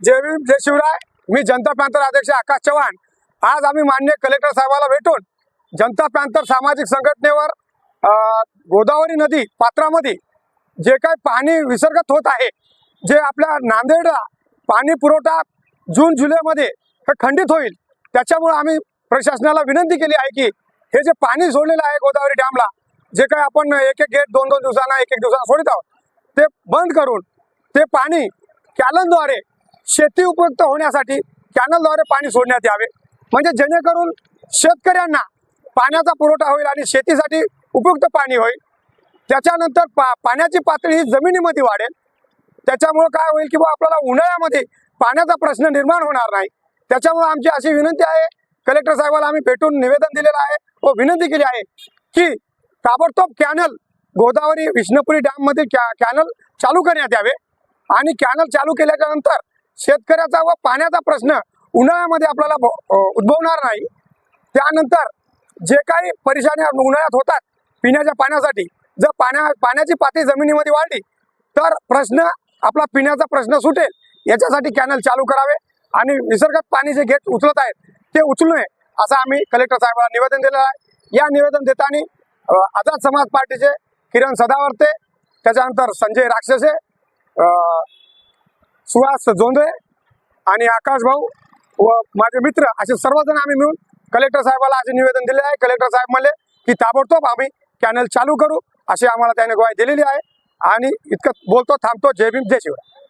जय भीम जय शिवराय. मी जनता पॅन्थर अध्यक्ष आकाश चव्हाण. आज आम्ही मान्य कलेक्टर साहेबाला भेटून जनता पॅन्थर सामाजिक संघटनेवर गोदावरी नदी पात्रामध्ये जे काही पाणी विसर्गत होत आहे जे आपल्या नांदेडला पाणी पुरवठा जून जुलैमध्ये हे खंडित होईल त्याच्यामुळे आम्ही प्रशासनाला विनंती केली आहे की हे जे पाणी सोडलेलं आहे गोदावरी डॅमला जे काही आपण एक एक गेट दोन दोन दिवसांना एक एक दिवसांना सोडित आहोत ते बंद करून ते पाणी कॅलनद्वारे शेती उपयुक्त होण्यासाठी कॅनलद्वारे पाणी सोडण्यात यावे. म्हणजे जेणेकरून शेतकऱ्यांना पाण्याचा पुरवठा होईल आणि शेतीसाठी उपयुक्त पाणी होईल. त्याच्यानंतर पा पाण्याची पातळी ही जमिनीमध्ये वाढेल. त्याच्यामुळं काय होईल की बा आपल्याला उन्हाळ्यामध्ये पाण्याचा प्रश्न निर्माण होणार नाही. त्याच्यामुळं आमची अशी विनंती आहे कलेक्टर साहेबाला आम्ही भेटून निवेदन दिलेलं आहे व विनंती केली आहे की ताबडतोब कॅनल गोदावरी विष्णुपुरी डॅममधील कॅ कॅनल चालू करण्यात यावे. आणि कॅनल चालू केल्याच्यानंतर शेतकऱ्याचा व पाण्याचा प्रश्न उन्हाळ्यामध्ये आपल्याला उद्भवणार नाही. त्यानंतर जे काही परेशानी उन्हाळ्यात होतात पिण्याच्या पाण्यासाठी जर पाण्या पाण्याची पातळी जमिनीमध्ये वाढली तर प्रश्न आपला पिण्याचा प्रश्न सुटेल. याच्यासाठी कॅनल चालू करावे आणि निसर्गात पाणी जे घेत उचलत आहेत ते उचलू नये असं आम्ही कलेक्टर साहेबांना निवेदन दिलेलं आहे. या निवेदन देताना आझाद समाज पार्टीचे किरण सदावर्ते त्याच्यानंतर संजय राक्षसे अं, सुहास जोंधळे आणि आकाश भाऊ व माझे मित्र असे सर्वजण आम्ही मिळून कलेक्टर साहेबाला असे निवेदन दिले आहे. कलेक्टर साहेब म्हणले की ताबडतोब आम्ही कॅनल चालू करू अशी आम्हाला त्याने ग्वाही दिलेली आहे. आणि इतकं बोलतो थांबतो. जय भीम जय शिवराय.